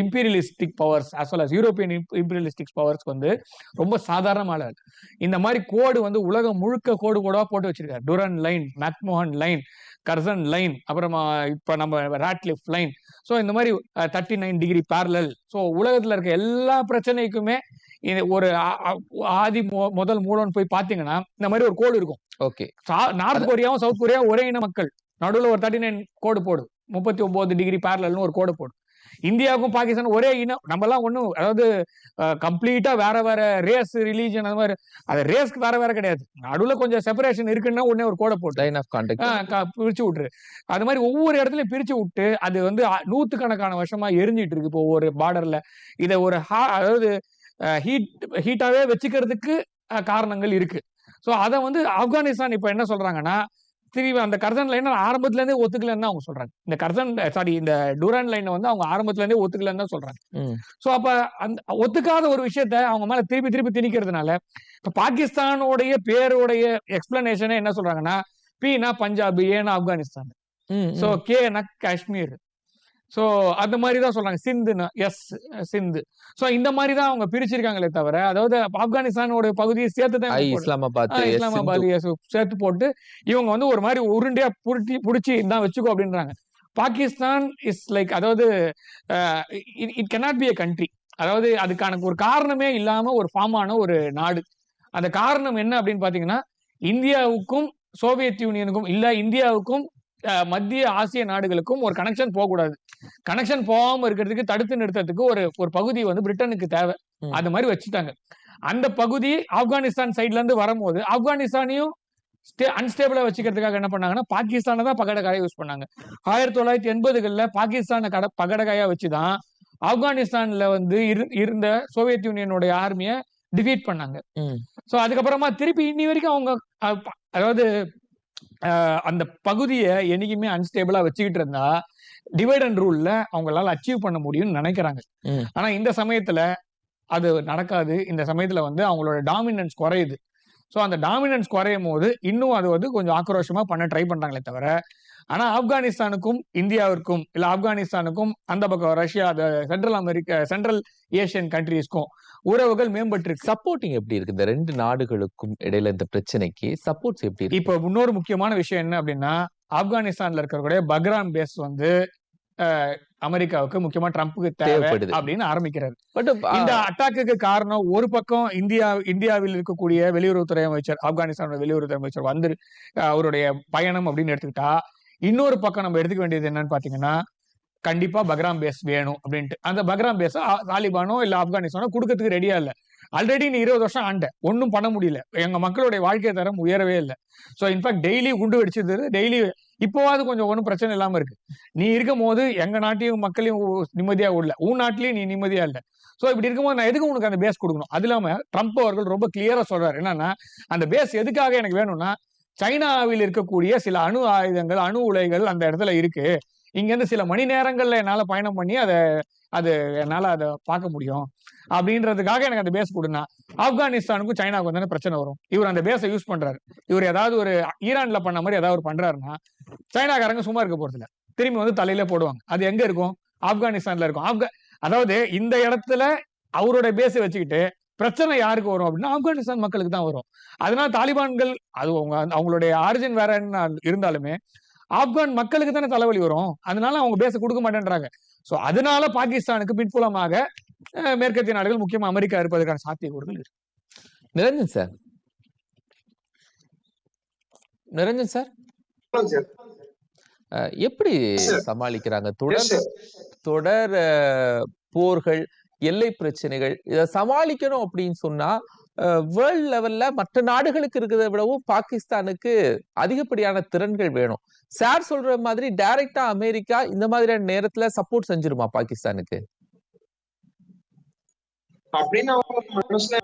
imperialistic powers as well as European imperialistic powers வந்து ரொம்ப சாதாரணமான இந்த மாதிரி கோடு வந்து உலகம் முழுக்க கோடு கோடா போட்டு வச்சிருக்காரு. Durand line McMahon line Curzon line அப்புறமா இப்போ நம்ம ராட்லிஃப் லைன் ஸோ இந்த மாதிரி thirty nine degree parallel so உலகத்தில் இருக்க எல்லா பிரச்சனைக்குமே இது ஒரு ஆதி முதல் மூலம்னு போய் பாத்தீங்கன்னா இந்த மாதிரி ஒரு கோடு இருக்கும். ஓகே. நார்த் கொரியாவும் சவுத் கொரியாவும் ஒரே இன மக்கள். நடுவுல ஒரு தேர்ட்டி நைன் கோடு போடு. முப்பத்தி ஒன்பது டிகிரி பேரலல்னு ஒரு கோடு போடு. இந்தியாவுக்கும் பாகிஸ்தான் ஒரே இனம். நம்ம எல்லாம் ஒண்ணும் அதாவது கம்ப்ளீட்டா வேற வேற ரேஸ் ரிலீஜன் அந்த மாதிரி அது ரேஸ்க்கு வேற வேற கிடையாது. நடுவுல கொஞ்சம் செப்பரேஷன் இருக்குன்னா உடனே ஒரு கோடை போட்டு லைன் ஆஃப் கான்டாக்ட் பிரிச்சு விட்டுரு. அது மாதிரி ஒவ்வொரு இடத்துலயும் பிரிச்சு விட்டு அது வந்து நூத்துக்கணக்கான வருஷமா எரிஞ்சிட்டு இருக்கு. இப்போ ஒவ்வொரு பார்டர்ல இதை ஒரு ஹா- அதாவது ஹீட் ஹீட்டாவே வச்சுக்கிறதுக்கு காரணங்கள் இருக்கு. ஸோ அதை வந்து ஆப்கானிஸ்தான் இப்போ என்ன சொல்றாங்கன்னா திரும்பி அந்த கர்சன் லைனை ஆரம்பத்துல இருந்தே ஒத்துக்கலன்னு அவங்க சொல்றாங்க. இந்த கர்சன் சாரி இந்த டூரான் லைனை வந்து அவங்க ஆரம்பத்துல இருந்தே ஒத்துக்கலன்னு தான் சொல்றாங்க. ஸோ அப்ப அந்த ஒத்துக்காத ஒரு விஷயத்த அவங்க மேல திருப்பி திருப்பி திணிக்கிறதுனால இப்ப பாகிஸ்தானோடைய பேருடைய எக்ஸ்பிளனேஷனே என்ன சொல்றாங்கன்னா பீனா பஞ்சாபு ஏனா ஆப்கானிஸ்தான். ஸோ கேனா காஷ்மீர். ஸோ அந்த மாதிரி தான் சொல்றாங்க. சிந்துனா எஸ் சிந்து. ஸோ இந்த மாதிரி தான் அவங்க பிரிச்சிருக்காங்களே தவிர அதாவது ஆப்கானிஸ்தானோட பகுதியை சேர்த்து தான் இஸ்லாமாபாத் இஸ்லாமாபாத் சேர்த்து போட்டு இவங்க வந்து ஒரு மாதிரி உருண்டையா புடிச்சி புடிச்சு தான் வச்சுக்கோ அப்படின்றாங்க. பாகிஸ்தான் இஸ் லைக் அதாவது it cannot be a country அதாவது அதுக்கான ஒரு காரணமே இல்லாம ஒரு ஃபார்ம் ஆன ஒரு நாடு. அந்த காரணம் என்ன அப்படின்னு பாத்தீங்கன்னா இந்தியாவுக்கும் சோவியத் யூனியனுக்கும் இல்ல இந்தியாவுக்கும் மத்திய ஆசிய நாடுகளுக்கும் ஒரு கனெக்ஷன் போகக்கூடாது. கனெக்ஷன் போகாம இருக்கிறதுக்கு தடுத்து நிறுத்தத்துக்கு ஒரு ஒரு பகுதி வந்து பிரிட்டனுக்கு தேவை. அது மாதிரி வச்சுட்டாங்க அந்த பகுதி ஆப்கானிஸ்தான் சைட்ல இருந்து வரும்போது ஆப்கானிஸ்தானையும் அன்ஸ்டேபிளா வச்சுக்கிறதுக்காக என்ன பண்ணாங்கன்னா பாகிஸ்தானை தான் பகடக்காயா யூஸ் பண்ணாங்க ஆயிரத்தி தொள்ளாயிரத்தி எண்பதுகள்ல பாகிஸ்தானை கட பகடக்காயா வச்சுதான் ஆப்கானிஸ்தான்ல வந்து இரு- இருந்த சோவியத் யூனியனுடைய ஆர்மியை டிஃபீட் பண்ணாங்க. ஸோ அதுக்கப்புறமா திருப்பி இன்னி வரைக்கும் அவங்க அதாவது அந்த பகுதியை என்னைக்குமே அன்ஸ்டேபிளா வச்சுக்கிட்டு இருந்தா டிவைட் அண்ட் ரூல்ல அவங்களால அச்சீவ் பண்ண முடியும்னு நினைக்கிறாங்க. ஆனா இந்த சமயத்துல அது நடக்காது. இந்த சமயத்துல வந்து அவங்களோட டாமினன்ஸ் குறையுது. ஸோ அந்த டாமினன்ஸ் குறையும் போது இன்னும் அது வந்து கொஞ்சம் ஆக்ரோஷமா பண்ண ட்ரை பண்றாங்களே தவிர ஆனா ஆப்கானிஸ்தானுக்கும் இந்தியாவிற்கும் இல்ல ஆப்கானிஸ்தானுக்கும் அந்த பக்கம் Russia central America central Asian கண்ட்ரீஸ்க்கும் உறவுகள் மேம்பட்டு இருக்கு சப்போர்ட்டிங் எப்படி இருக்கு? இந்த ரெண்டு நாடுகளுக்கும் இடையில இந்த பிரச்சனைக்கு சப்போர்ட்ஸ் எப்படி இருக்கு? இப்போ இன்னொரு முக்கியமான விஷயம் என்ன அப்படின்னா ஆப்கானிஸ்தான்ல இருக்கக்கூடிய பக்ராம் பேஸ் வந்து அமெரிக்காவுக்கு முக்கியமா ட்ரம்ப்புக்கு தேவை தேவைப்படுது. அப்படின்னு ஆரம்பிக்கிறாரு. பட் இந்த அட்டாக்குக்கு காரணம் ஒரு பக்கம் இந்தியா இந்தியாவில் இருக்கக்கூடிய வெளியுறவுத்துறை அமைச்சர் ஆப்கானிஸ்தானோட வெளியுறவுத்துறை அமைச்சர் வந்து அவருடைய பயணம் அப்படின்னு எடுத்துக்கிட்டா இன்னொரு பக்கம் நம்ம எடுத்துக்க வேண்டியது என்னன்னு பாத்தீங்கன்னா கண்டிப்பா பக்ராம் பேஸ் வேணும் அப்படின்ட்டு. அந்த பக்ராம் பேஸ தாலிபானோ இல்ல ஆப்கானிஸ்தானோ கொடுக்கறதுக்கு ரெடியா இல்ல. ஆல்ரெடி நீ இருபது வருஷம் ஆண்ட. ஒன்றும் பண்ண முடியல. எங்க மக்களுடைய வாழ்க்கை தரம் உயரவே இல்லை. ஸோ இன்ஃபேக்ட் டெய்லி குண்டு வெடிச்சது டெய்லி இப்போவாது கொஞ்சம் ஒன்றும் பிரச்சனை இல்லாம இருக்கு. நீ இருக்கும் போது எங்க நாட்டையும் மக்களையும் நிம்மதியாக நிம்மதியா விடல உன் நாட்டிலையும் நீ நிம்மதியா இல்ல. சோ இப்படி இருக்கும்போது நான் எதுக்கு உனக்கு அந்த பேஸ் கொடுக்கணும்? அது இல்லாம ட்ரம்ப் அவர்கள் ரொம்ப கிளியரா சொல்றாரு. என்னன்னா அந்த பேஸ் எதுக்காக எனக்கு வேணும்னா சைனாவில் இருக்கக்கூடிய சில அணு ஆயுதங்கள் அணு உலைகள் அந்த இடத்துல இருக்கு. இங்க இருந்து சில மணி நேரங்கள்ல என்னால பயணம் பண்ணி அதை அது என்னால அதை பார்க்க முடியும். அப்படின்றதுக்காக எனக்கு அந்த பேஸ் கொடுனா ஆப்கானிஸ்தானுக்கும் சைனாவுக்கு வந்து பிரச்சனை வரும். இவர் அந்த பேஸை யூஸ் பண்றாரு. இவர் ஏதாவது ஒரு ஈரான்ல பண்ண மாதிரி ஏதாவது ஒரு பண்றாருன்னா சைனாக்காரங்க சும்மா இருக்க போறது இல்ல திரும்பி வந்து தலையில போடுவாங்க. அது எங்க இருக்கும்? ஆப்கானிஸ்தான்ல இருக்கும். ஆப்கா அதாவது இந்த இடத்துல அவரோட பேஸை வச்சுக்கிட்டு பிரச்சனை யாருக்கு வரும் அப்படின்னா ஆப்கானிஸ்தான் மக்களுக்கு தான் வரும். அதனால தாலிபான்கள் அது அவங்க அவங்களுடைய ஆரிஜின் வேற என்ன இருந்தாலுமே ஆப்கான் மக்களுக்கு தானே தலைவலி வரும். அதனால அவங்க பேச கொடுக்க மாட்டேன்றாங்க. சோ அதனால பாகிஸ்தானுக்கு பின்புலமாக மேற்கத்திய நாடுகள் முக்கியமா அமெரிக்கா இருப்பதற்கான சாத்தியக்கூறுகள் இருக்கு. நிரஞ்சன் சார். நிரஞ்சன் சார். எப்படி. சமாளிக்கிறாங்க? தொடர். தொடர் போர்கள் எல்லை பிரச்சனைகள் இதை சமாளிக்கணும் அப்படின்னு சொன்னா வேர்ல்ட் லெவல்ல மற்ற நாடுகளுக்கு இருக்கிறத விடவும் பாகிஸ்தானுக்கு அதிகப்படியான திறன்கள் வேணும். சார் சொல்ற மாதிரி டைரக்டா அமெரிக்கா இந்த மாதிரியான நேரத்துல சப்போர்ட் செஞ்சிருமா பாகிஸ்தானுக்கு? அப்படின்னு அவங்க மனசுல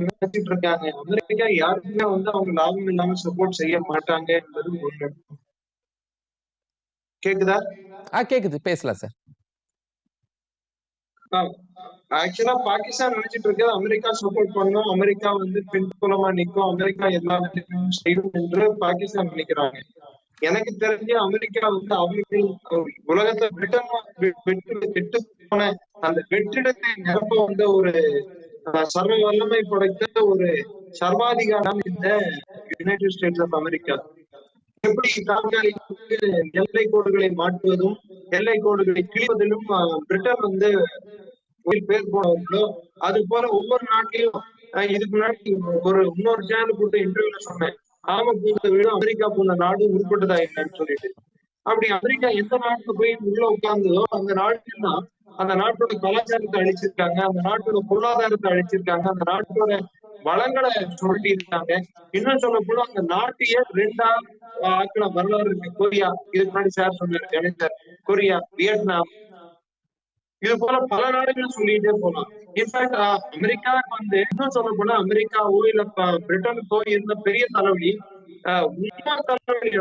நினைச்சிட்டு இருக்காங்க. அமெரிக்கா யாருக்குமே வந்து அவங்க லாபம் இல்லாம சப்போர்ட் செய்ய மாட்டாங்க என்பது ஒண்ணு கேக்குதா? ஆ கேக்குது. பேசலாம் சார். ஆக்சுவலா பாகிஸ்தான் நினைச்சிட்டு இருக்கிறது அமெரிக்கா சப்போர்ட் பண்ணும். அமெரிக்கா வந்து பின்புலமா நிற்கும் அமெரிக்கா எல்லா வேலையும் செய்யும் என்று பாகிஸ்தான் நினைக்கிறாங்க. எனக்கு தெரிஞ்சு அமெரிக்கா வந்து அவருக்கு உலகத்தை பிரிட்டன் வெற்றி போன அந்த வெற்றிடத்தை நிரப்ப வந்த ஒரு சர்வ வல்லமை படைத்த ஒரு சர்வாதிகாரம் இந்த யுனைடெட் ஸ்டேட்ஸ் ஆஃப் அமெரிக்கா எப்படி தாக்காளிக்கு எல்லை கோடுகளை மாற்றுவதும் எல்லை கோடுகளை கிழிவதிலும் பிரிட்டன் வந்து உயிர் பேர் போனவர்களோ அது போல ஒவ்வொரு நாட்டிலும் இதுக்கு முன்னாடி ஒரு இன்னொரு சேனல் கொடுத்த இன்டர்வியூல சொன்னேன். ஆம பூந்த வீடு அமெரிக்கா பூந்த நாடு உருப்பட்டதா இல்லைன்னு சொல்லிட்டு. அப்படி அமெரிக்கா எந்த நாட்டுல போய் உள்ள உட்கார்ந்ததோ அந்த நாட்டுல தான் அந்த நாட்டோட கலாச்சாரத்தை அழிச்சிருக்காங்க அந்த நாட்டோட பொருளாதாரத்தை அழிச்சிருக்காங்க அந்த நாட்டோட வளங்களை சொல்லி இருக்காங்க இன்னும் சொல்ல போனா அந்த நாட்டையே ரெண்டா ஆக்கின வரலாறு இருக்கு? கொரியா. இதுக்கு முன்னாடி சார் சொன்னாரு கணேசர் சார் கொரியா வியட்நாம் இது போல பல நாடுகள் சொல்லிட்டே போலாம். இன்ஃபேக்ட் அமெரிக்காவுக்கு வந்து இன்னும் சொல்ல போனா அமெரிக்காவோ இல்ல பிரிட்டனுக்கோ இருந்த பெரிய தலைவலி ஆஹ் இன்னொரு தலைவலி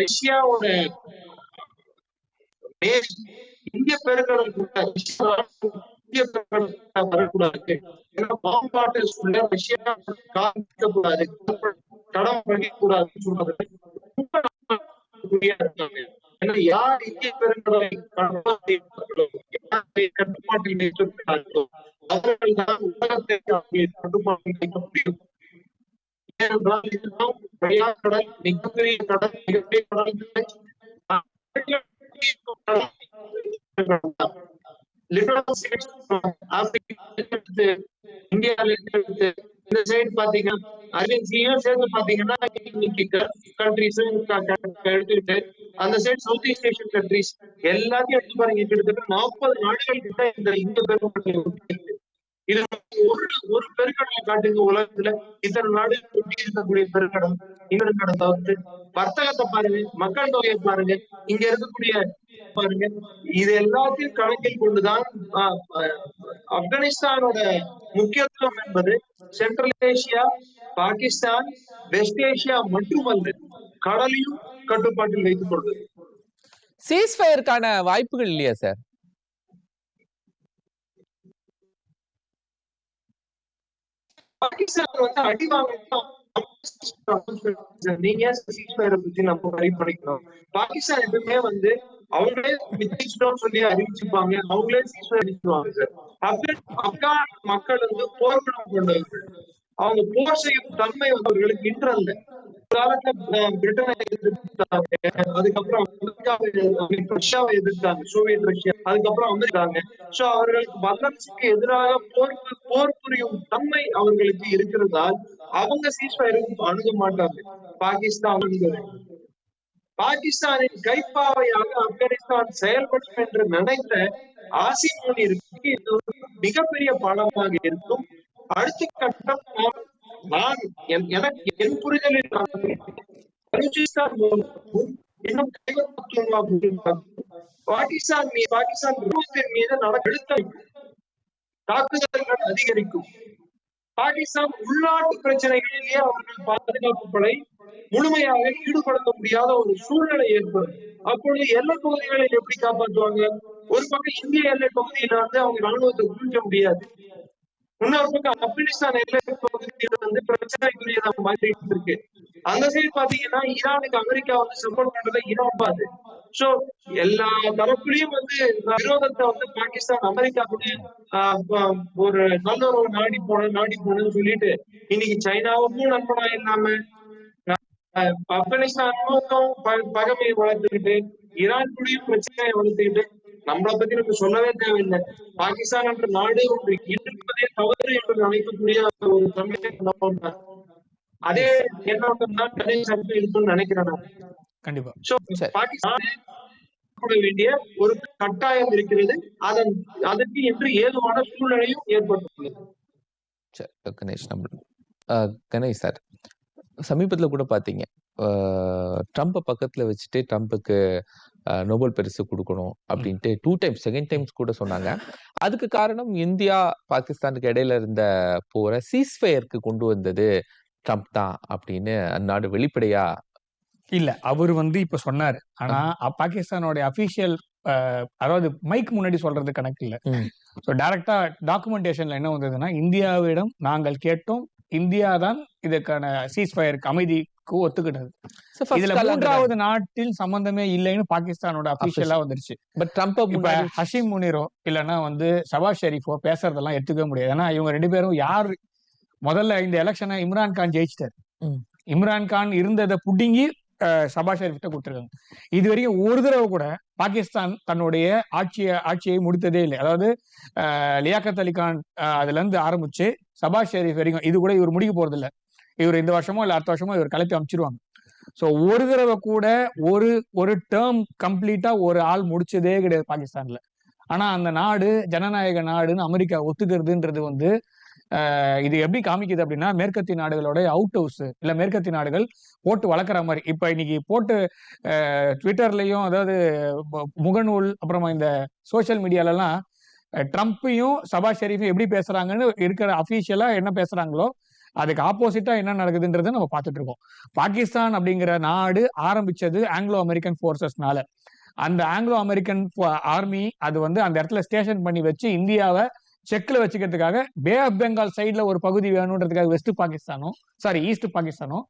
ரஷ்யாவோட இந்திய பெருங்கடல் கூட இந்திய பெருங்கடல் கூட வரக்கூடாது. ஏன்னா பாம்பாட்டு ரஷ்யா காமிக்கக்கூடாது கடன் பண்ணிக்க கூடாதுன்னு சொல்றது ரொம்ப ஏன்னா யார் இந்திய பெருங்கடலை கட்டுப்பாட்டில் வைத்திருக்கிறார்களோ அவர்கள் உலகத்தை கட்டுப்பாட்டில் வைக்க முடியும் ஏனென்றால் இதுதான் கடல் மிகப்பெரிய கடல் மிகப்பெரிய கடல் இந்த சைடு பாத்தீங்கன்னா சேர்ந்து பாத்தீங்கன்னா இன்னைக்கு எடுத்துக்கிட்டு அந்த side south east Asian countries எல்லாத்தையும் எடுத்து பாருங்க கிட்டத்தட்ட நாற்பது நாடுகள் கிட்ட இந்த இந்து பெருங்கடலை இது ஒரு ஒரு பெருங்கடலை காட்டுங்க உலகத்துல. இத்தனை நாடுகள் ஒட்டி இருக்கக்கூடிய பெருங்கடல் இன்னொரு தவிர்த்து வர்த்தகத்தை பாருங்க மக்கள் தொகையை பாருங்க இங்க இருக்கக்கூடிய பாருங்க இது எல்லாத்தையும் கணக்கில் கொண்டுதான் ஆஹ், ஆப்கானிஸ்தானோட முக்கியத்துவம் என்பது central Asia Pakistan west Asia மட்டுமல்ல கடலையும் கட்டுப்பாட்டில் வைத்துக் கொள்வது சீஸ்ஃபயருக்கான வாய்ப்புகள் இல்லையா சார் நீங்க பத்தி நம்ம வரி பண்ணிக்கணும் பாகிஸ்தான் எப்பவுமே வந்து அவங்களே சொல்லி அறிவிச்சுப்பாங்க அவங்களே அறிவிச்சுவாங்க சார் ஆப்கான் ஆப்கான் மக்கள் வந்து போர்க்குணம் கொண்டவர்கள். அவங்க போர் செய்யும் தன்மை அவர்களுக்கு இன்று அல்ல ஒரு காலத்துல பிரிட்டனை எதிர்த்தாங்க. அதுக்கப்புறம் ரஷ்யாவை எதிர்த்தாங்க சோவியத் ரஷ்யா. அதுக்கப்புறம் வந்துட்டாங்க சோ அவர்களுக்கு வல்லரசுக்கு எதிராக போர் போர் புரியும் தன்மை அவர்களுக்கு இருக்கிறதால் அவங்க சீஸ்ஃபயருக்கு அணுக மாட்டாங்க. பாகிஸ்தான் பாகிஸ்தானின் கைப்பாவையாக ஆப்கானிஸ்தான் செயல்படும் என்று நினைத்த ஆசிமோனிற்கு இது ஒரு மிகப்பெரிய பாடமாக இருக்கும். அடுத்த கட்டம் நான் எனக்கு என் புரிதலில் பலூச்சிஸ்தான் இன்னும் பாகிஸ்தான் மீது பாகிஸ்தான் ராணுவத்தின் மீது நடத்த தாக்குதல்கள் அதிகரிக்கும். பாகிஸ்தான் உள்நாட்டு பிரச்சனைகளிலேயே அவர்கள் பாதுகாப்பு படை முழுமையாக ஈடுபடுத்த முடியாத ஒரு சூழ்நிலை ஏற்படும். அப்பொழுது எல்லை பகுதிகளை எப்படி காப்பாற்றுவாங்க? ஒரு பக்கம் இந்திய எல்லை பகுதியில வந்து அவங்க ராணுவத்தை உறிஞ்ச முடியாது. இன்னொரு பக்கம் ஆப்கானிஸ்தான் எல்லை பகுதியில் வந்து பிரச்சனைக்குரியதா மாறிட்டு இருக்கு அந்த சைடு பாத்தீங்கன்னா ஈரானுக்கு அமெரிக்கா வந்து சப்போர்ட் பண்றதை ஈரான் பாது சோ எல்லா தரப்புலயும் வந்து விரோதத்தை வந்து பாகிஸ்தான் அமெரிக்கா கூட ஆஹ், ஒரு நல்ல ஒரு நாடி போன நாடி போனன்னு சொல்லிட்டு இன்னைக்கு சைனாவுக்கும் நண்பனா இல்லாம ஆப்கானிஸ்தானுக்கும் ப- வளர்த்துக்கிட்டு ஈரான் கூடயும் பிரச்சனையை வளர்த்துக்கிட்டு நம்மளை பத்தி நம்ம சொல்லவே தேவையில்லை. பாகிஸ்தான் என்ற நாடு ஒன்று இருப்பதே தவறு என்று நினைக்கக்கூடிய ஒரு தமிழக அதே கணேஷ் சாருக்கு இருக்கும்னு நினைக்கிறேன் நான். கண்டிப்பா. பாகிஸ்தான் வேண்டிய ஒரு கட்டாயம் இருக்கிறது. அதன் அதற்கு என்று ஏதுவான சூழ்நிலையும் ஏற்பட்டுள்ளது. கணேஷ் நம்ம கணேஷ் சார் சமீபத்துல கூட பாத்தீங்க. அஹ், ட்ரம்ப்பை பக்கத்துல வச்சுட்டு ட்ரம்ப்புக்கு நோபல் பரிசு கொடுக்கணும் அப்படின்ட்டு டூ டைம்ஸ் செகண்ட் டைம்ஸ் கூட சொன்னாங்க. அதுக்கு காரணம் இந்தியா பாகிஸ்தானுக்கு இடையில இருந்த போற சீஸ்ஃபயருக்கு கொண்டு வந்தது ட்ரம்ப் தான் அப்படின்னு அந்நாடு வெளிப்படையா இல்ல அவர் வந்து இப்ப சொன்னாரு. ஆனா பாகிஸ்தானோட அபிஷியல் அதாவது மைக் முன்னாடி சொல்றது கணக்கு இல்ல. ஸோ டைரக்டா டாக்குமெண்டேஷன்ல என்ன வந்ததுன்னா இந்தியாவிடம் நாங்கள் கேட்டோம் இந்தியா தான் இதற்கான சீஸ்ஃபயருக்கு அமைதிக்கு ஒத்துக்கிட்டது. இதுல மூன்றாவது நாட்டில் சம்பந்தமே இல்லைன்னு பாகிஸ்தானோட அபிஷியலா வந்துருச்சு. பட் ட்ரம்ப்பை இப்ப ஹஷிம் முனிரோ இல்லைன்னா வந்து ஷபாஸ் ஷெரீஃபோ பேசுறதெல்லாம் எடுத்துக்க முடியாது. ஏன்னா இவங்க ரெண்டு பேரும் யார்? முதல்ல இந்த எலெக்ஷனை இம்ரான் கான் ஜெயிச்சிட்டாரு. இம்ரான் கான் இருந்ததை புடுங்கி அஹ், ஷபாஸ் ஷெரீஃப் கிட்ட கொடுத்துருக்காங்க. இது வரைக்கும் ஒரு தடவை கூட பாகிஸ்தான் தன்னுடைய ஆட்சியை ஆட்சியை முடித்ததே இல்லை. அதாவது லியாக்கத் அலி கான் அதுல இருந்து ஆரம்பிச்சு ஷபாஸ் ஷெரீஃப் வரைக்கும் இது கூட இவர் முடிக்க போறது இல்ல இவர் இந்த வருஷமோ இல்லை அடுத்த வருஷமோ இவர் கலப்பி அமைச்சிருவாங்க ஸோ ஒரு தடவை கூட ஒரு ஒரு டேர்ம் கம்ப்ளீட்டா ஒரு ஆள் முடிச்சதே கிடையாது பாகிஸ்தான்ல. ஆனா அந்த நாடு ஜனநாயக நாடுன்னு அமெரிக்கா ஒத்துக்கிறதுன்றது வந்து இது எப்படி காமிக்குது அப்படின்னா மேற்கத்திய நாடுகளோட அவுட் ஹவுஸ் இல்ல மேற்கத்திய நாடுகள் போட்டு வளர்க்குற மாதிரி. இப்ப இன்னைக்கு போட்டு ட்விட்டர்லையும் ட்விட்டர்லயும் அதாவது முகநூல் அப்புறமா இந்த சோஷியல் மீடியாலலாம் ட்ரம்ப்பையும் சபா ஷெரீஃபையும் எப்படி பேசுறாங்கன்னு இருக்கிற அஃபீஷியலா என்ன பேசுறாங்களோ அதுக்கு ஆப்போசிட்டா என்ன நடக்குதுன்றதை நம்ம பார்த்துட்டு இருக்கோம். பாகிஸ்தான் அப்படிங்கிற நாடு ஆரம்பிச்சது ஆங்கிலோ அமெரிக்கன் ஃபோர்ஸஸ்னால அந்த ஆங்கிலோ அமெரிக்கன் ஆர்மி அது வந்து அந்த இடத்துல ஸ்டேஷன் பண்ணி வச்சு இந்தியாவை செக்ல வச்சுக்கிறதுக்காக பே ஆஃப் பெங்கால் சைட்ல ஒரு பகுதி வேணுன்றதுக்காக வெஸ்ட் பாகிஸ்தானும் சாரி ஈஸ்ட் பாகிஸ்தானும்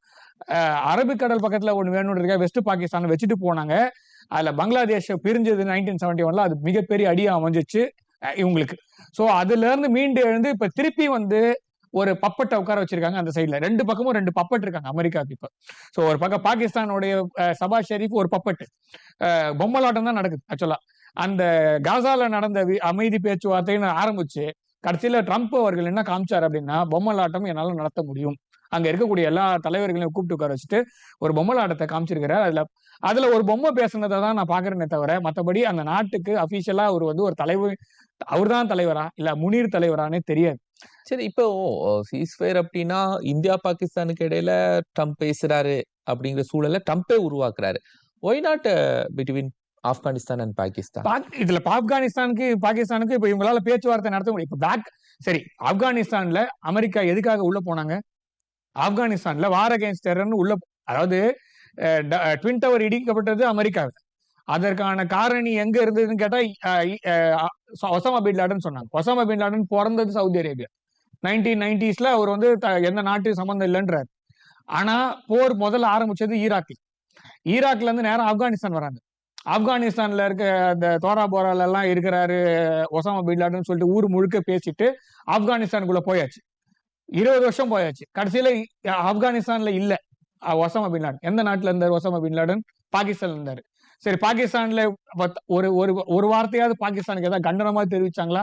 அரபிக்கடல் பக்கத்துல ஒன்று வேணுன்றதுக்காக வெஸ்ட் பாகிஸ்தானை வச்சுட்டு போனாங்க. அதுல பங்களாதேஷ் பிரிஞ்சது நைன்டீன் செவன்டி ஒன்ல அது மிகப்பெரிய அடியா அமைஞ்சிச்சு இவங்களுக்கு. ஸோ அதுல இருந்து மீண்டு எழுந்து இப்ப திருப்பி வந்து ஒரு பப்பட்டை உட்கார வச்சிருக்காங்க அந்த சைடுல ரெண்டு பக்கமும் ரெண்டு பப்பட் இருக்காங்க அமெரிக்காவுக்கு இப்போ. ஸோ ஒரு பக்கம் பாகிஸ்தானுடைய சபா ஷெரீஃப் ஒரு பப்பட்டு. பொம்மலாட்டம் தான் நடக்குது ஆக்சுவலா அந்த காசால நடந்த வி- அமைதி பேச்சுவார்த்தைன்னு ஆரம்பிச்சு கடைசியில ட்ரம்ப் அவர்கள் என்ன காமிச்சார் அப்படின்னா பொம்மலாட்டம் என்னால நடத்த முடியும். அங்க இருக்கக்கூடிய எல்லா தலைவர்களையும் கூப்பிட்டு உட்கார வச்சுட்டு ஒரு பொம்மலாட்டத்தை காமிச்சிருக்கிறார். அதுல அதுல ஒரு பொம்மை பேசுனதை தான் நான் பாக்குறேனே தவிர மத்தபடி அந்த நாட்டுக்கு அபிஷியலா அவர் வந்து ஒரு தலைவர் அவர்தான் தலைவரா இல்ல முனீர் தலைவரானே தெரியாது. சரி இப்போ சீஸ்ஃபயர் அப்படின்னா இந்தியா பாகிஸ்தானுக்கு இடையில ட்ரம்ப் பேசுறாரு அப்படிங்கிற சூழலை ட்ரம்ப்பே உருவாக்குறாரு. Why not between Afghanistan and Pakistan? இதுல ஆப்கானிஸ்தானுக்கு பாகிஸ்தானுக்கு இப்ப இவங்களால பேச்சுவார்த்தை நடத்த முடியும். இப்ப பேக் சரி ஆப்கானிஸ்தான்ல அமெரிக்கா எதுக்காக உள்ள போனாங்க? ஆப்கானிஸ்தான்ல வார் அகேன்ஸ்ட் டெரர்னு உள்ள அதாவது ட்வின் டவர் இடிக்கப்பட்டது அமெரிக்காவில் அதற்கான காரணி எங்க இருந்ததுன்னு கேட்டா ஒசாமா பின் லாடன் சொன்னாங்க. ஒசாமா பின் லாடன் பிறந்தது சவுதி அரேபியா. நைன்டீன் நைன்டிஸ்ல அவர் வந்து த- எந்த நாட்டு சம்மந்தம் இல்லைன்றார். ஆனா போர் முதல்ல ஆரம்பிச்சது ஈராக்கில். ஈராக்ல இருந்து நேரம் ஆப்கானிஸ்தான் வராங்க. ஆப்கானிஸ்தான்ல இருக்க அந்த தோரா போரால எல்லாம் இருக்கிறாரு ஒசாமா பின் லாடன் சொல்லிட்டு ஊர் முழுக்க பேசிட்டு ஆப்கானிஸ்தானுக்குள்ள போயாச்சு. இருபது வருஷம் போயாச்சு. கடைசியில ஆப்கானிஸ்தான்ல இல்ல ஒசாமா பின் லாடன். எந்த நாட்டுல இருந்தார் ஒசாமா பின் லாடன்? பாகிஸ்தான்ல இருந்தாரு. சரி பாகிஸ்தான்ல ஒரு ஒரு ஒரு வார்த்தையாவது பாகிஸ்தானுக்கு ஏதாவது கண்டனமா தெரிவிச்சாங்களா?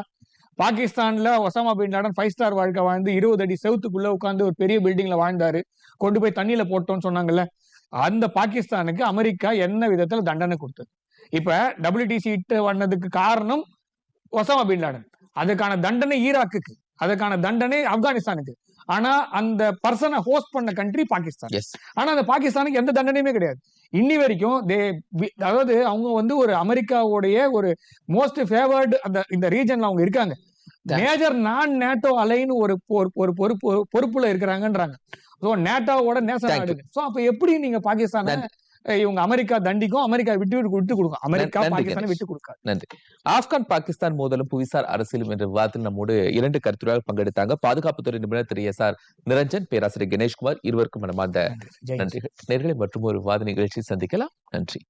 பாகிஸ்தான்ல Osama bin Laden five star வாழ்க்கை வாழ்ந்து இருபது அடி செவத்துக்குள்ள உட்காந்து ஒரு பெரிய பில்டிங்ல வாழ்ந்தாரு. கொண்டு போய் தண்ணியில போட்டோம்னு சொன்னாங்கல்ல. அந்த பாகிஸ்தானுக்கு அமெரிக்கா என்ன விதத்துல தண்டனை கொடுத்தது? இப்ப டபிள்யூடிசி இட்டு வந்ததுக்கு காரணம் ஒசாமா பின் லாடன். அதுக்கான தண்டனை ஈராக்குக்கு. அதுக்கான தண்டனை ஆப்கானிஸ்தானுக்கு. ஆனா அந்த பர்சனை ஹோஸ்ட் பண்ண கண்ட்ரி பாகிஸ்தான். ஆனா அந்த பாகிஸ்தானுக்கு எந்த தண்டனையுமே கிடையாது. இன்னி வரைக்கும் தே அதாவது அவங்க வந்து ஒரு அமெரிக்காவுடைய ஒரு மோஸ்ட் ஃபேவர்டு அந்த இந்த ரீஜன்ல அவங்க இருக்காங்க. மேஜர் நான் நேட்டோ அலைன்னு ஒரு ஒரு பொறுப்பு பொறுப்புல இருக்கிறாங்க ஸோ நேட்டோவோட நேச. நாடு ஸோ அப்ப எப்படி நீங்க பாகிஸ்தானை இவங்க அமெரிக்கா தண்டிக்கும் அமெரிக்கா விட்டு விட்டு விட்டு கொடுக்கும். அமெரிக்கா நன்றி, பாகிஸ்தானை. விட்டு கொடுக்காது. நன்றி. ஆப்கான் பாகிஸ்தான் மோதலும் புவிசார் அரசியலும் என்ற விவாதத்தில் நம்மோடு இரண்டு கருத்துரையாளர் பங்கெடுத்தாங்க. பாதுகாப்புத்துறை நிபுணர் திரு எஸ் ஆர் நிரஞ்சன் பேராசிரியர் கணேஷ்குமார் இருவருக்கும் மனமார்ந்த. நன்றிகள். நேர்களை மற்றும் ஒரு விவாத நிகழ்ச்சி சந்திக்கலாம். நன்றி.